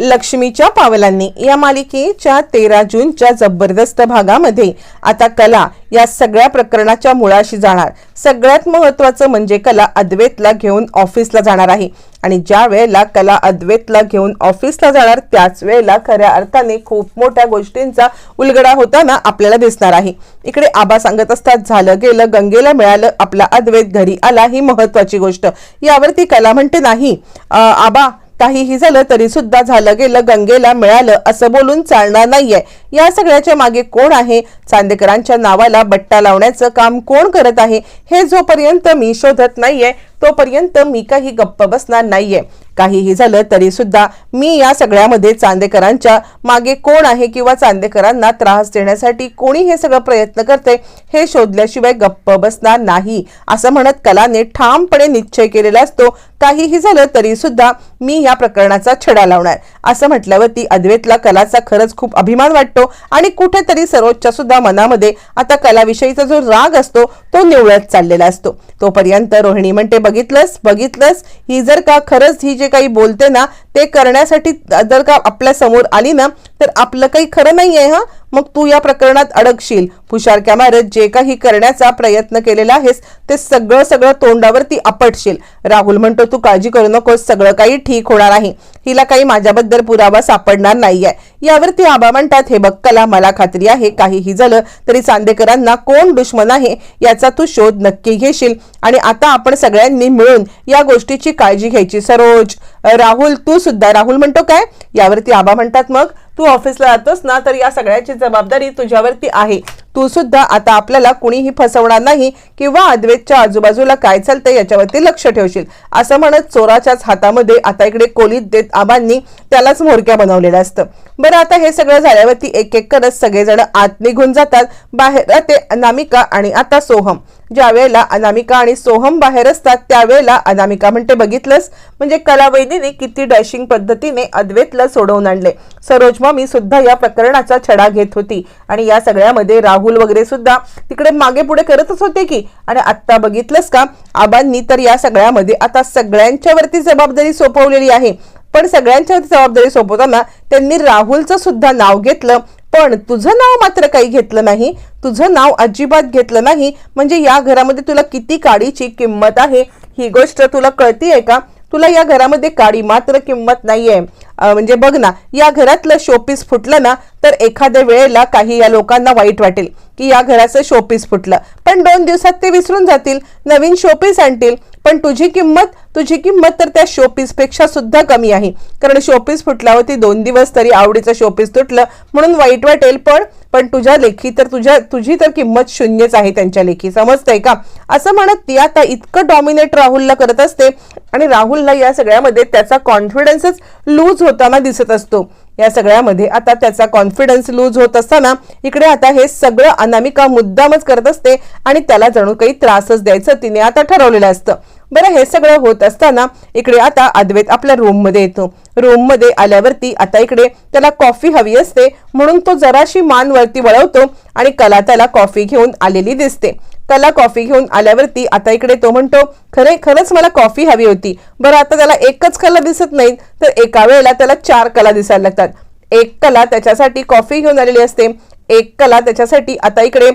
लक्ष्मीच्या पावलांनी. या मालिकेच्या तेरा जूनच्या जबरदस्त भागामध्ये आता कला या सगळ्या प्रकरणाच्या मुळाशी जाणार. सगळ्यात महत्वाचं म्हणजे कला अद्वैतला घेऊन ऑफिसला जाणार आहे. आणि ज्या वेळेला कला अद्वैतला घेऊन ऑफिसला जाणार त्याच वेळेला खऱ्या अर्थाने खूप मोठ्या गोष्टींचा उलगडा होताना आपल्याला दिसणार आहे. इकडे आबा सांगत असतात झालं गेलं गंगेला मिळालं आपला अद्वैत घरी आला ही महत्वाची गोष्ट. यावरती कला म्हणते नाही. आबा काहीही झालं तरी सुद्धा झालं गेलं गंगेला मिळालं असं बोलून चालणार नाहीये. या सगळ्याच्या मागे कोण आहे? चांदेकरांच्या नावाला बट्टा लावण्याचं काम कोण करत आहे? हे जोपर्यंत मी शोधत नाहीये तोपर्यंत मी काही गप्प बसणार नाहीये. काहीही झालं तरी सुद्धा मी या सगळ्यामध्ये चांदेकरांच्या मागे कोण आहे किंवा चांदेकरांना त्रास देण्यासाठी कोणी हे सगळं प्रयत्न करते हे शोधल्याशिवाय गप्प बसणार नाही. असं म्हणत कलाने ठामपणे निश्चय केलेला असतो काहीही झालं तरी सुद्धा मी या प्रकरणाचा छडा लावणार. असं म्हटल्यावरती अद्वैतला कलाचा खरंच खूप अभिमान वाटतो आणि कुठेतरी सरोजच्या सुद्धा मनामध्ये आता कलाविषयीचा जो राग असतो तो निवळत चाललेला असतो. तोपर्यंत रोहिणी म्हणते बघितलंस बघितलंस. ही जर का खरंच ही जे काही बोलते ना ते करण्यासाठी जर का आपल्यासमोर आली ना तर आपलं काही खरं नाही आहे हा? मग तू या प्रकरणात अडकशील. फुशारक्या मारत जे काही करण्याचा प्रयत्न केलेला आहेस ते सगळं सगळं तोंडावरती आपटशील. राहुल म्हणतो तू काळजी करू नकोस सगळं काही ठीक होणार आहे. हिला काही माझ्याबद्दल पुरावा सापडणार नाहीये. यावरती आबा म्हणतात हे बघ कला मला खात्री आहे काहीही झालं तरी चांदेकरांना कोण दुश्मन आहे याचा तू शोध नक्की घेशील. आणि आता आपण सगळ्यांनी मिळून या गोष्टीची काळजी घ्यायची सरोज. राहुल तू सुद्धा राहुल म्हणतो काय? यावरती आबा म्हणतात मग तू ऑफिसला जातोस ना तर या सगळ्याची जबाबदारी तुझ्यावरती आहे. तू सुद्धा आता आपल्याला कुणीही फसवणार नाही किंवा अद्वैतच्या आजूबाजूला काय चालतंय याच्यावरती लक्ष ठेवशील. असं म्हणत चोराच्याच हातामध्ये आता इकडे कोलीत देत आबांनी त्यालाच म्होरक्या बनवलेलं असतं. बरं आता हे सगळं झाल्यावरती एक एक करत सगळेजण आत निघून जातात. बाहेर ते अनामिका आणि आता सोहम. ज्या वेळेला अनामिका आणि सोहम बाहेर असतात त्यावेळेला अनामिका म्हणते बघितलंस? म्हणजे कलावैदीने किती डॅशिंग पद्धतीने अद्वैतला सोडवून आणले. सरोज मामी सुद्धा या प्रकरणाचा छडा घेत होती आणि या सगळ्यामध्ये राहुल वगैरे सुद्धा तिकडे मागे पुढे करतच होते की आणि आत्ता बघितलंस का? आबांनी तर या सगळ्यामध्ये आता सगळ्यांच्यावरती जबाबदारी सोपवलेली आहे. पण सगळ्यांच्यावरती जबाबदारी सोपवताना त्यांनी राहुलचं सुद्धा नाव घेतलं. पण तुझं नाव मात्र काही घेतलं नाही. तुझं नाव अजिबात घेतलं नाही. म्हणजे या घरामध्ये तुला किती काडीची किंमत आहे? ही गोष्ट तुला कळतीये का? तुला या घरामध्ये काडी मात्र किंमत नाहीये. म्हणजे बघ ना या घरातलं शोपीस फुटलं ना तर एखाद्या वेळेला काही या लोकांना वाईट वाटेल की या घराचं शोपीस फुटलं. पण दोन दिवसात ते विसरून जातील. नवीन शोपीस आणतील. पण तुझी किंमत तुझी किंमत तर त्या शोपीसपेक्षा सुद्धा कमी आहे. कारण शोपीस फुटल्यावरती दोन दिवस तरी आवडीचं शोपीस तुटलं म्हणून वाईट वाटेल पण पण तुझ्या लेखी तर तुझ्या तुझी तर किंमत शून्यच आहे त्यांच्या लेखी. समजतंय का? असं म्हणत ती आता इतकं डॉमिनेट राहुलला करत असते आणि राहुलला या सगळ्यामध्ये त्याचा कॉन्फिडन्सच लूज होताना दिसत असतो. या सगळ्यामध्ये आता त्याचा कॉन्फिडन्स लूज होत असताना इकडे आता हे सगळं अनामिका मुद्दामच करत असते आणि त्याला जणू काही त्रासच द्यायचं तिने आता ठरवलेलं असतं. बरं हे सगळं होत असताना इकडे आता अद्वैत आपल्या रूममध्ये येतो. रूममध्ये आल्यावरती आता इकडे त्याला कॉफी हवी असते म्हणून तो जराशी मान वरती वळवतो आणि कला त्याला कॉफी घेऊन आलेली दिसते. कला कॉफी घेऊन आल्यावरती आता इकडे तो म्हणतो खरे खरंच मला कॉफी हवी होती. बरं आता त्याला एकच कला दिसत नाही तर एका वेळेला त्याला चार कला दिसायला लागतात. एक कला त्याच्यासाठी कॉफी घेऊन आलेली असते. एक कला त्याच्यासाठी आता इकडे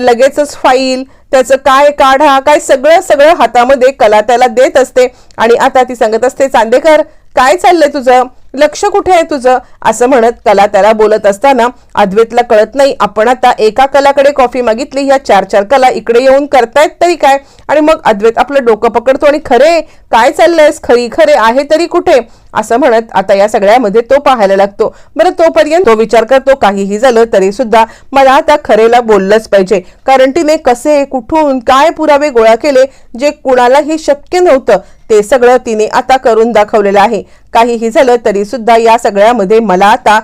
लगेचच फाईल त्याचं काय काढा काय सगळं सगळं हातामध्ये कला त्याला देत असते. आणि आता ती सांगत असते चांदेकर काय चाललंय तुझं? लक्ष कुठे आहे तुझं? असं म्हणत कला त्याला बोलत असताना अद्वैतला कळत नाही आपण आता एका कलाकडे कॉफी मागितली ह्या चार चार कला इकडे येऊन करतायत तरी काय? आणि मग अद्वैत आपलं डोकं पकडतो आणि खरे काय चाललंयस खरी खरे आहे तरी कुठे? असं म्हणत आता या सगळ्यामध्ये तो पाहायला लागतो. बरं तोपर्यंत तो विचार करतो काहीही झालं तरी सुद्धा मला आता खरेला बोललंच पाहिजे. कारण तिने कसे कुठून काय पुरावे गोळा केले जे कुणालाही शक्य नव्हतं ते सगळं तिने आता करून दाखवलेलं आहे. काहीही झालं तरी सुद्धा या सगळ्यामध्ये मला आता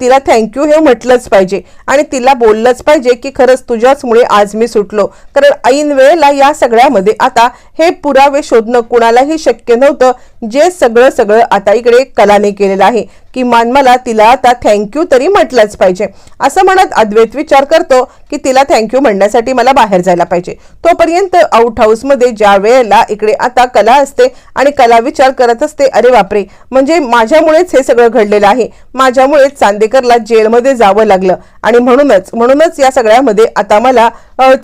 तिला थँक्यू हे म्हटलंच पाहिजे. आणि तिला बोललंच पाहिजे की खरंच तुझ्याचमुळे आज मी सुटलो. कारण ऐन वेळेला या सगळ्यामध्ये आता हे पुरावे शोधणं कुणालाही शक्य नव्हतं. जे सगळं सगळं आता इकडे कलाने केलेलं आहे. किमान मला तिला आता थँक्यू तरी म्हटलंच पाहिजे. असं म्हणत अद्वैत विचार करतो की तिला थँक्यू म्हणण्यासाठी मला बाहेर जायला पाहिजे. तोपर्यंत आउट हाऊसमध्ये ज्या वेळेला इकडे आता कला असते आणि कला विचार करत असते अरे बापरे! म्हणजे माझ्यामुळेच हे सगळं घडलेलं आहे. माझ्यामुळेच चांदेकरला जेलमध्ये जावं लागलं. आणि म्हणूनच म्हणूनच या सगळ्यामध्ये आता मला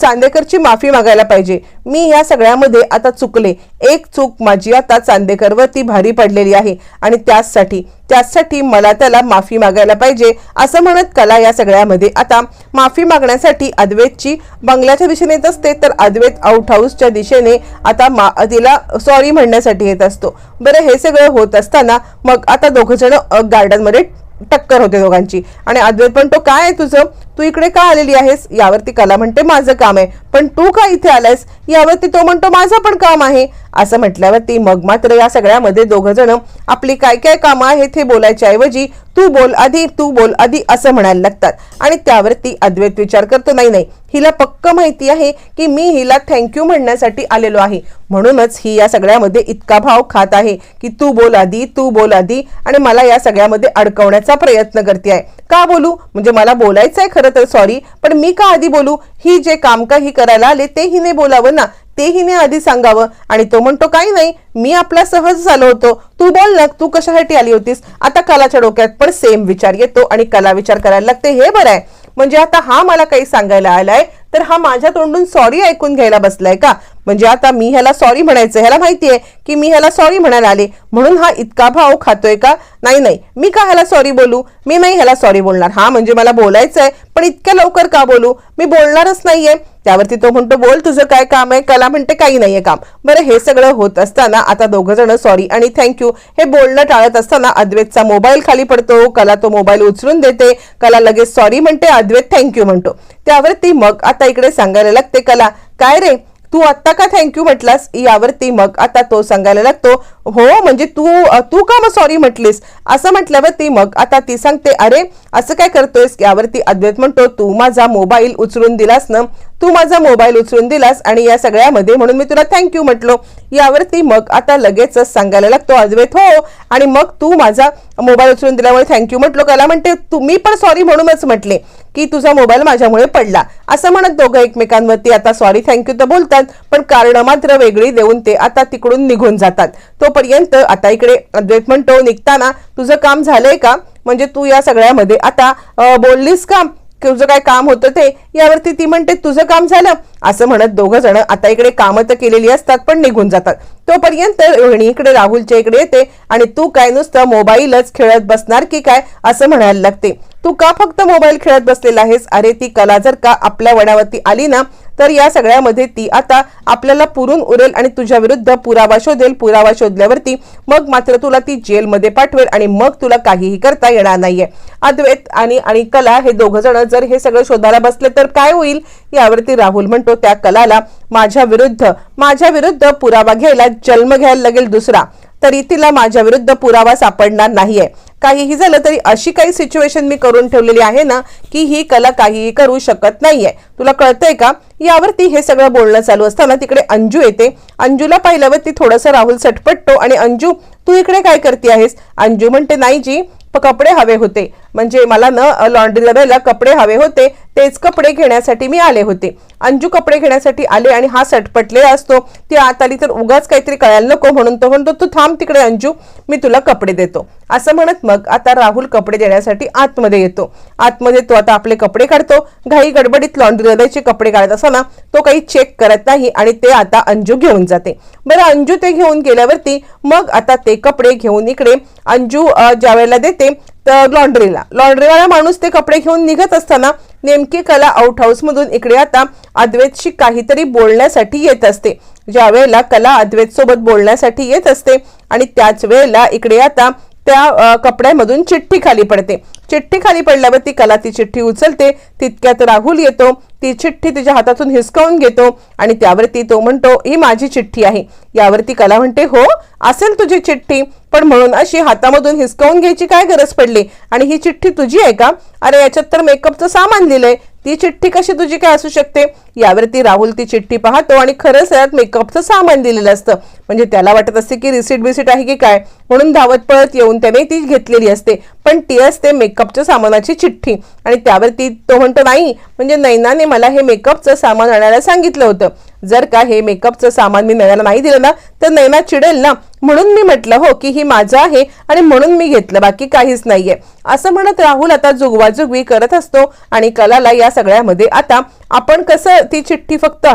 चांदेकरची माफी मागायला पाहिजे. मी या सगळ्यामध्ये आता चुकले. एक चूक माझी आता चांदेकरवर ती भारी पडलेली आहे. आणि त्याचसाठी त्याचसाठी मला त्याला माफी मागायला पाहिजे असं म्हणत कला या सगळ्यामध्ये. आता माफी मागण्यासाठी अद्वैतची बंगल्याच्या दिशेने येत असते तर अद्वैत आउट हाऊसच्या दिशेने आता मा तिला सॉरी म्हणण्यासाठी येत असतो. बरं हे सगळं होत असताना मग आता दोघ जण गार्डनमध्ये टक्कर होते दोघांची. आणि अद्वैत तो काय आहे तुझं? तू इकडे का आलेली आहेस? यावरती कला म्हणते माझं काम आहे. पण तू का इथे आलायस? यावरती तो म्हणतो माझं पण काम आहे. असं म्हटल्यावरती मग मात्र या सगळ्यामध्ये दोघं जण आपली काय काय कामं आहेत हे बोलायच्या ऐवजी तू बोल आधी तू बोल आधी असं म्हणायला लागतात. आणि त्यावरती अद्वैत विचार करतो नाही नाही हिला पक्क माहिती आहे की मी हिला थँक्यू म्हणण्यासाठी आलेलो आहे. म्हणूनच ही या सगळ्यामध्ये इतका भाव खात आहे की तू बोल आधी तू बोल आधी आणि मला या सगळ्यामध्ये अडकवण्याचा प्रयत्न करते आहे. का बोलू? म्हणजे मला बोलायचं आहे खरं तर सॉरी पण मी का आधी बोलू? ही जे काम काही करायला आले ते हिने बोलावं ना. ते हिने आधी सांगावं. आणि तो म्हणतो काही नाही मी आपला सहज झालो होतो. तू बोल ना तू कशासाठी आली होतीस? आता कलाच्या डोक्यात पण सेम विचार येतो आणि कला विचार करायला लागते. हे बरं आहे. म्हणजे आता हा मला काही सांगायला आलाय तर हा माझ्या तोंडून सॉरी ऐकून घ्यायला बसलाय का? म्हणजे आता मी ह्याला सॉरी म्हणायचं ह्याला माहिती आहे की मी ह्याला सॉरी म्हणायला आले. म्हणून हा इतका भाव खातोय का? नाही नाही. मी का ह्याला सॉरी बोलू? मी नाही ह्याला सॉरी बोलणार. हा म्हणजे मला बोलायचं आहे पण इतक्या लवकर का बोलू? मी बोलणारच नाहीये. त्यावरती तो म्हणतो बोल तुझं काय काम आहे? कला म्हणते काही नाहीये काम. बरं हे सगळं होत असताना आता दोघं जण सॉरी आणि थँक्यू हे बोलणं टाळत असताना अद्वैतचा मोबाईल खाली पडतो. कला तो मोबाईल उचलून देते. कला लगेच सॉरी म्हणते अद्वैत थँक्यू म्हणतो. त्यावरती मग आता इकडे सांगायला लागते कला काय रे? तू आत्ता का थँक्यू म्हटलास? यावरती मग आता तो सांगायला लागतो. हो म्हणजे तू तू का मग सॉरी म्हटलीस? असं म्हटल्यावर ती मग आता ती सांगते अरे असं काय करतोयस? यावरती अद्वैत म्हणतो तू माझा मोबाईल उचलून दिलास ना? तू माझा मोबाईल उचलून दिलास आणि या सगळ्यामध्ये म्हणून मी तुला थँक्यू म्हटलो. यावरती मग आता लगेचच सांगायला लागतो अद्वैत हो आणि मग तू माझा मोबाईल उचलून दिल्यामुळे थँक्यू म्हटलो. कला म्हणते तुम्ही पण सॉरी म्हणूनच म्हटले की तुझा मोबाईल माझ्यामुळे पडला. असं म्हणत दोघं एकमेकांवरती आता सॉरी थँक्यू तर बोलतात पण कारण मात्र वेगळी देऊन ते आता तिकडून निघून जातात. तो जोपर्यंत आता इकडे अद्वैत म्हणतो निघताना तुझं काम झालंय का? म्हणजे तू या सगळ्यामध्ये आता बोललीस का? तुझं काय काम होतं ते? यावरती ती म्हणते तुझं काम झालं. असं म्हणत दोघं जण आता इकडे कामं तर केलेली असतात पण निघून जातात. तोपर्यंत रोहिणी इकडे राहुलच्या इकडे येते आणि तू काय नुसतं मोबाईलच खेळत बसणार की काय असं म्हणायला लागते. तू का फक्त मोबाईल खेळत बसलेला आहेस? अरे ती कला जर का आपल्या वडावरती आली ना तर या सगळ्यामध्ये ती आता आपल्याला पुरून उरेल आणि तुझ्या विरुद्ध पुरावा शोधेल. पुरावा शोधल्यावरती मग मात्र तुला ती जेलमध्ये पाठवेल आणि मग तुला काहीही करता येणार नाहीये. अद्वैत आणि आणि कला हे दोघ जण जर हे सगळं शोधायला बसले तर काय होईल? यावरती राहुल म्हणतो त्या कलाला माझ्या विरुद्ध माझ्या विरुद्ध पुरावा घ्यायला जन्म घ्यायला लागेल दुसरा. तरी तिला माझ्या विरुद्ध पुरावा सापडणार नाहीये. काहीही झालं तरी अशी काही सिच्युएशन मी करून ठेवलेली आहे ना की ही कला काहीही करू शकत नाहीये. तुला कळतंय का? यावरती हे सगळं बोलणं चालू असताना तिकडे अंजू येते. अंजूला पाहिल्यावरती थोडंसं राहुल सटपटतो आणि अंजू तू इकडे काय करते आहेस? अंजू म्हणते नाही जी कपडे हवे होते. म्हणजे मला न लॉन्ड्रीला द्यायला कपडे हवे होते. तेच कपडे घेण्यासाठी मी आले होते. अंजू कपडे घेण्यासाठी आले आणि हा सटपटलेला असतो. ती आत आली तर उगाच काहीतरी कळायला नको म्हणून तो म्हणतो तू थांब तिकडे अंजू मी तुला कपडे देतो. असं म्हणत मग आता राहुल कपडे देण्यासाठी आतमध्ये येतो. आतमध्ये तो आता आपले कपडे काढतो. घाई गडबडीत लॉन्ड्री द्यायचे कपडे काढत असताना तो काही चेक करत नाही आणि ते आता अंजू घेऊन जाते. बरं अंजू ते घेऊन गेल्यावरती मग आता ते कपडे घेऊन इकडे अंजू ज्या वेळेला देते तर लॉन्ड्रीला लॉन्ड्रीवाला माणूस ते कपडे घेऊन निघत असताना नेमकी कला आउट हाऊस मधून इकडे आता अद्वैतशी काहीतरी बोलण्यासाठी येत असते. ज्या वेळेला कला अद्वैत सोबत बोलण्यासाठी येत असते आणि त्याच वेळेला इकडे आता त्या कपड्यामधून चिठ्ठी खाली पडते. चिठ्ठी खाली पडल्यावर ती कला ती चिठ्ठी उचलते. तितक्यात राहुल येतो. ती चिठ्ठी तिच्या हातातून हिसकावून घेतो आणि त्यावरती तो म्हणतो ही माझी चिठ्ठी आहे. यावरती कला म्हणते हो असेल तुझी चिठ्ठी पण म्हणून अशी हातामधून हिसकावून घ्यायची काय गरज पडली? आणि ही चिठ्ठी तुझी आहे का? अरे याच्यात तर मेकअपचं सामान लिहिलंय. ती चिठ्ठी कशी तुझी काय असू शकते? यावरती राहुल ती चिठ्ठी पाहतो आणि खरं सगळ्यात मेकअपचं सामान दिलेलं असतं. म्हणजे त्याला वाटत असते की रिसीट बिसीट आहे की काय? म्हणून धावत पळत येऊन त्याने ती घेतलेली असते. पण ती असते मेकअपच्या सामानाची चिठ्ठी. आणि त्यावरती तो म्हणतो नाही. म्हणजे नैनाने मला हे मेकअपचं सामान आणायला सांगितलं होतं. जर का हे मेकअपचं सामान मी नैनाला नाही दिलं ना तर नैना चिडेल ना. म्हणून मी म्हटलं हो की ही माझं आहे आणि म्हणून मी घेतलं बाकी काहीच नाहीये. असं म्हणत राहुल आता जुगवाजुगवी करत असतो आणि कलाला या सगळ्यामध्ये आता आपण कसं ती चिठ्ठी फक्त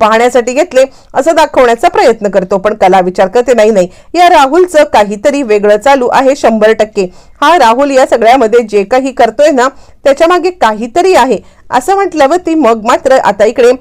पाहण्यासाठी घेतले असं दाखवण्याचा प्रयत्न करतो पण कला विचार करते नाही नाही या राहुलचं काहीतरी वेगळं चालू आहे शंभर टक्के. हा राहुल या सगळ्यामध्ये जे काही करतोय ना त्याच्यामागे काहीतरी आहे. असं म्हटल्यावर ती मग मात्र आता इकडे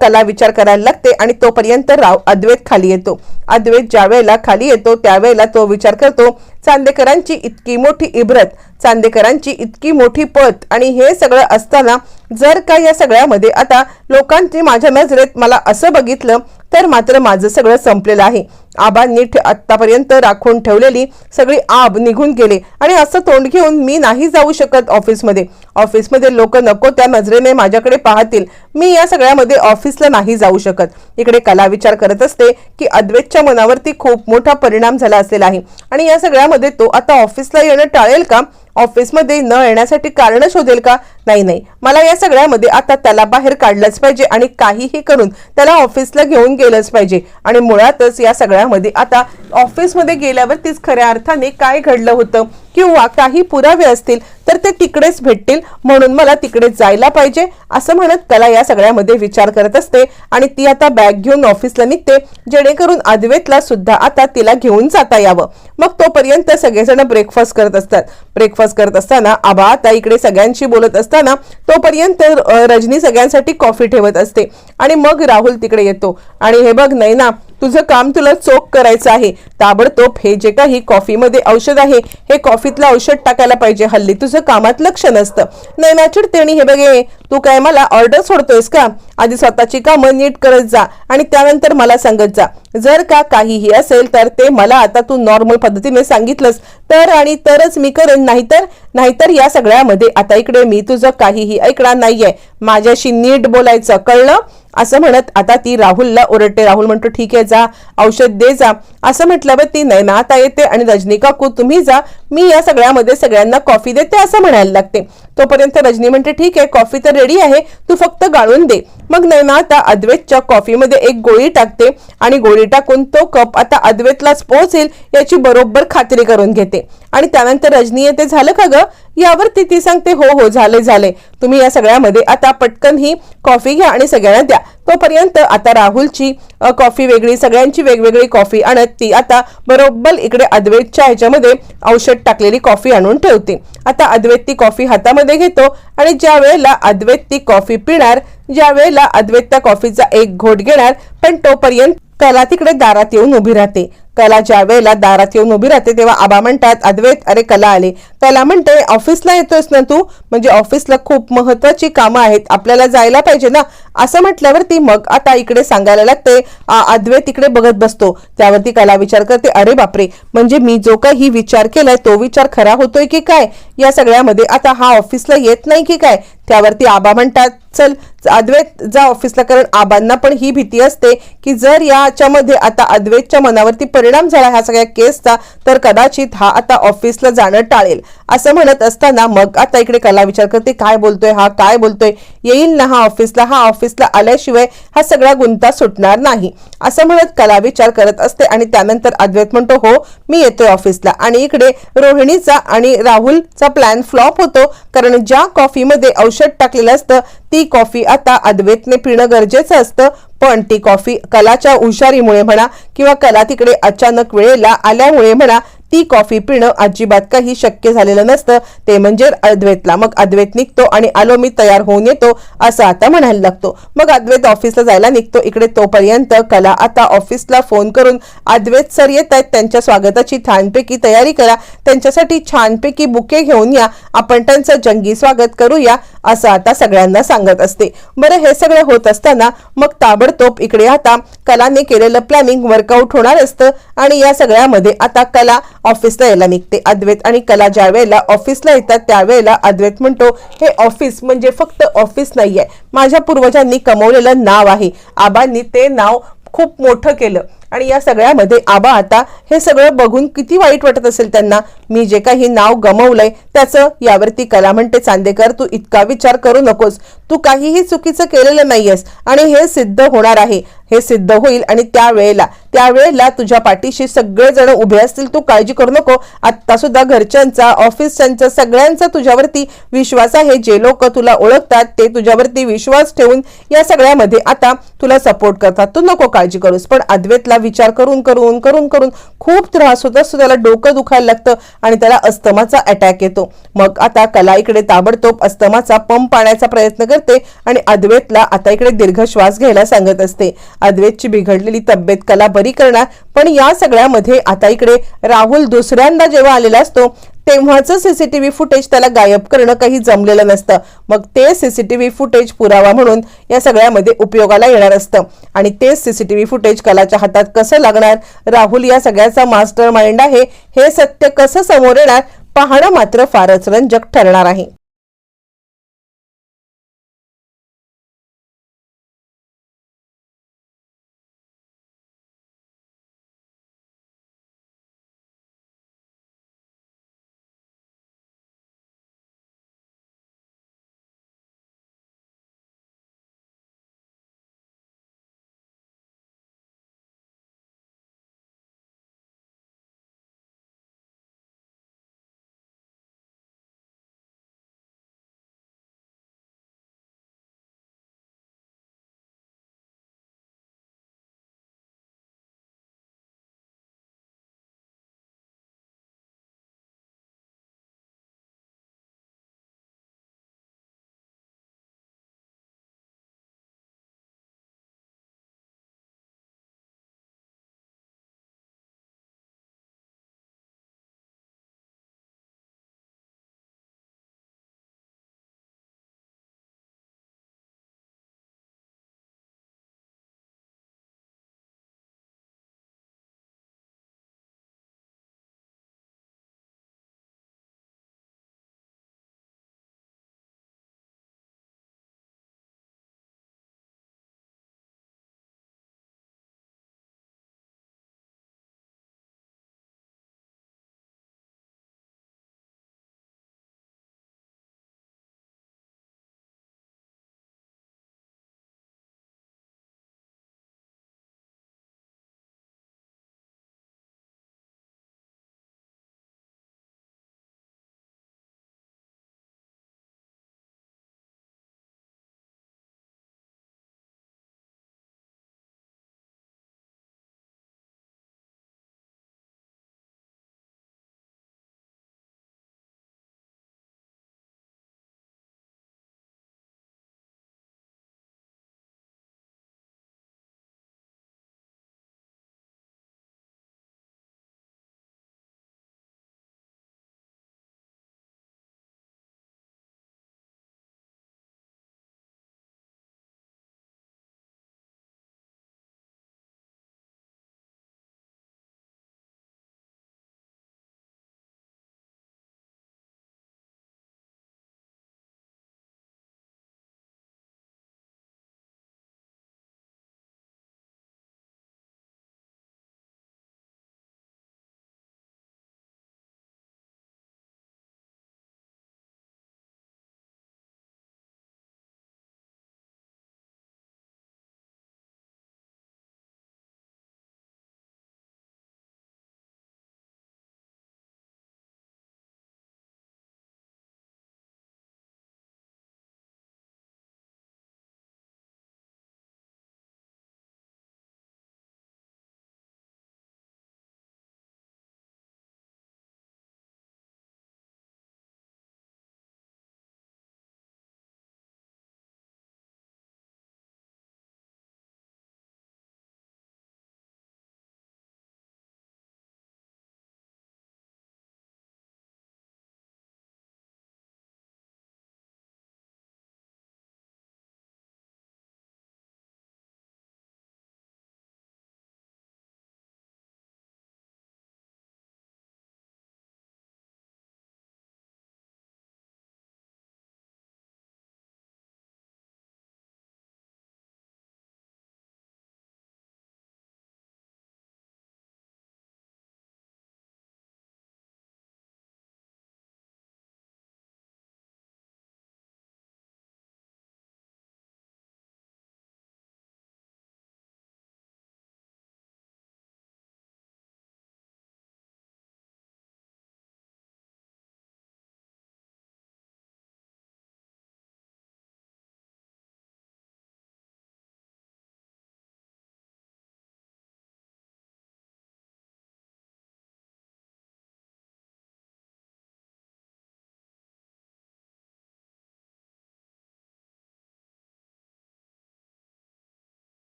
कला विचार करायला लागते आणि तोपर्यंत राव अद्वैत खाली येतो. अद्वैत ज्या वेळेला खाली येतो त्यावेळेला तो विचार करतो चांदेकरांची इतकी मोठी इब्रत चांदेकरांची इतकी मोठी पत आणि हे सगळं असताना जर का या सगळ्यामध्ये आता लोकांनी माझ्या नजरेत मला असं बघितलं तर मात्र माझं सगळं संपलेलं आहे. आबांनी ठ- आत्तापर्यंत राखून ठेवलेली सगळी आब निघून गेले आणि असं तोंड घेऊन मी नाही जाऊ शकत ऑफिसमध्ये. ऑफिसमध्ये लोक नको त्या नजरेने माझ्याकडे पाहतील. मी या सगळ्यामध्ये ऑफिसला नाही जाऊ शकत. इकडे कला विचार करत असते की अद्वैतच्या मनावरती खूप मोठा परिणाम झाला असलेला आहे. आणि या सगळ्यामध्ये तो आता ऑफिसला येणं टाळेल का? ऑफिसमध्ये न येण्यासाठी कारण शोधेल का? नाही नाही. मला या सगळ्यामध्ये आता त्याला बाहेर काढलंच पाहिजे आणि काहीही करून त्याला ऑफिसला घेऊन गेलंच पाहिजे. आणि मुळातच या सगळ्यामध्ये आता ऑफिसमध्ये गेल्यावरतीच खऱ्या अर्थाने काय घडलं होतं? किंवा काही पुरावे असतील तर ते तिकडेच भेटतील. म्हणून मला तिकडे जायला पाहिजे असं म्हणत कला या सगळ्यामध्ये विचार करत असते. आणि ती आता बॅग घेऊन ऑफिसला निघते. जेणेकरून अद्वैतला सुद्धा आता तिला घेऊन जाता यावं. मग तोपर्यंत सगळेजण ब्रेकफास्ट करत असतात. ब्रेकफास्ट करत असताना आबा आता इकडे सगळ्यांशी बोलत असताना तोपर्यंत रजनी सगळ्यांसाठी कॉफी ठेवत असते. आणि मग राहुल तिकडे येतो. आणि हे बघ नाही ना तुझं काम तुला चोख करायचं आहे. ताबडतोब हे जे काही कॉफीमध्ये औषध आहे हे कॉफीतलं औषध टाकायला पाहिजे हल्ली. तुझं कामात लक्ष नसतं नाही ना चिडतेणी हे बघे तू काय मला ऑर्डर सोडतोयस का? आधी स्वतःची कामं नीट करत जा आणि त्यानंतर मला सांगत जा. जर का काहीही असेल तर ते मला आता तू नॉर्मल पद्धतीने सांगितलंस. तर आणि तरच मी करेन नाहीतर नाहीतर या सगळ्यामध्ये आता इकडे मी तुझं काहीही ऐकणार नाहीये. माझ्याशी नीट बोलायचं कळलं? असं म्हणत आता ती राहुलला ओरडते. राहुल म्हणतो ठीक आहे जा. औषध दे जा. असं म्हटल्यावर ती नैना आता येते आणि रजनी काकू तुम्ही जा. मी या सगळ्यामध्ये सगळ्यांना कॉफी देते असं म्हणायला लागते. तोपर्यंत रजनी म्हणते ठीक आहे कॉफी तर रेडी आहे. तू फक्त गाळून दे. मग नैना आता अद्वैतच्या कॉफीमध्ये एक गोळी टाकते आणि गोळी टाकून तो कप आता अद्वैतलाच पोहोचेल याची बरोबर खात्री करून घेते. आणि त्यानंतर रजनी येते झालं का ग? यावरती ती सांगते हो हो झाले झाले. तुम्ही या सगळ्यामध्ये आता पटकन ही कॉफी घ्या आणि सगळ्यांना द्या. तोपर्यंत आता राहुलची कॉफी वेगळी सगळ्यांची वेगवेगळी कॉफी आणत ती आता बरोबर इकडे अद्वैतच्या ह्याच्यामध्ये औषध टाकलेली कॉफी आणून ठेवते. आता अद्वैत ती कॉफी हातामध्ये घेतो आणि ज्या वेळेला अद्वैत ती कॉफी पिणार ज्या वेळेला अद्वैत त्या कॉफीचा एक घोट घेणार पण तोपर्यंत त्याला तिकडे दारात येऊन उभी राहते. कला ज्या वेळेला दारात येऊन उभी राहते तेव्हा आबा म्हणतात अद्वैत अरे कला आले. कला म्हणते ऑफिसला येतोयस ना तू? म्हणजे ऑफिसला खूप महत्वाची कामं आहेत आपल्याला जायला पाहिजे ना? असं म्हटल्यावर ती मग आता इकडे सांगायला लागते अद्वैत इकडे बघत बसतो. त्यावरती कला विचार करते अरे बापरे म्हणजे मी जो काही विचार केलाय तो विचार खरा होतोय की काय? या सगळ्यामध्ये आता हा ऑफिसला येत नाही की काय? त्यावरती आबा म्हणतात चल अद्वैत जा ऑफिसला. कारण आबांना पण ही भीती असते की जर याच्यामध्ये आता अद्वैतच्या मनावरती परिणाम झाला ह्या सगळ्या केसचा तर कदाचित हा आता ऑफिसला जाणं टाळेल. असं म्हणत असताना मग आता इकडे कला विचार करते काय बोलतोय हा काय बोलतोय? येईल ना हा ऑफिसला हा ऑफिसला आल्याशिवाय हा सगळा गुंता सुटणार नाही. असं म्हणत कला विचार करत असते आणि त्यानंतर अद्वैत म्हणतो हो मी येतोय ऑफिसला आणि इकडे रोहिणीचा आणि राहुलचा प्लॅन फ्लॉप होतो कारण ज्या कॉफीमध्ये औषध टाकलेलं असतं ती कॉफी आता अद्वैतने पिणं गरजेचं असतं. पण ती कॉफी कलाच्या हुशारीमुळे म्हणा किंवा कला तिकडे अचानक वेळेला आल्यामुळे म्हणा ती कॉफी पिणं अजिबात काही शक्य झालेलं नसतं. ते म्हणजे अद्वैतला. मग अद्वैत निघतो आणि आलो मी तयार होऊन येतो असं आता म्हणायला लागतो. मग अद्वैत ऑफिसला जायला निघतो. इकडे तोपर्यंत कला आता ऑफिसला फोन करून अद्वैत सर येत आहेत त्यांच्या स्वागताची छानपैकी तयारी करा. त्यांच्यासाठी छानपैकी बुके घेऊन या. आपण त्यांचं जंगी स्वागत करूया असं आता सगळ्यांना सांगत असते. बरं हे सगळं होत असताना मग ताबडतोब इकडे आता कलाने केलेलं प्लॅनिंग वर्कआउट होणार असतं. आणि या सगळ्यामध्ये आता कला ऑफिसला यायला निघते अद्वैत आणि कला ज्या वेळेला ऑफिसला येतात त्यावेळेला अद्वैत म्हणतो हे ऑफिस म्हणजे फक्त ऑफिस नाही आहे माझ्या पूर्वजांनी कमवलेलं नाव आहे. आबांनी ते नाव खूप मोठं केलं. आणि या सगळ्यामध्ये आबा आता हे सगळं बघून किती वाईट वाटत असेल त्यांना. मी जे काही नाव गमवलंय त्याचं यावरती कला म्हणते चांदेकर तू इतका विचार करू नकोस. तू काहीही चुकीचं केलेलं नाहीयेस आणि हे सिद्ध होणार आहे. हे सिद्ध होईल आणि त्यावेळेला त्यावेळेला तुझ्या पाठीशी सगळेजण उभे असतील तू काळजी करू नको. आत्ता सुद्धा घरच्यांचा ऑफिसच्यांचा सगळ्यांचा तुझ्यावरती विश्वास आहे. जे लोक तुला ओळखतात ते तुझ्यावरती विश्वास ठेवून या सगळ्यामध्ये आता तुला सपोर्ट करतात. तू नको काळजी करूस. पण अद्वैतला विचार करून करून करून करून खूप त्रास होत. असतो त्याला डोकं दुखायला लागतं आणि त्याला अस्तमाचा अटॅक येतो. मग आता कला इकडे ताबडतोब अस्तमाचा पंप पाण्याचा प्रयत्न करते आणि अद्वैतला आता इकडे दीर्घ श्वास घ्यायला सांगत असते. अद्वैतची बिघडलेली तब्येत कला बरी करणार पण या सगळ्यामध्ये आता इकडे राहुल दुसऱ्यांदा जेव्हा आलेला असतो तेव्हाचं सीसीटीव्ही फुटेज त्याला गायब करणं काही जमलेलं नसतं. मग ते सीसीटीव्ही फुटेज पुरावा म्हणून या सगळ्यामध्ये उपयोगाला येणार असतं. आणि तेच सीसीटीव्ही फुटेज कलाच्या हातात कसं लागणार? राहुल या सगळ्याचा मास्टर माइंड आहे. हे सत्य कसं समोर येणार? पाहणं मात्र फारच रंजक ठरणार आहे.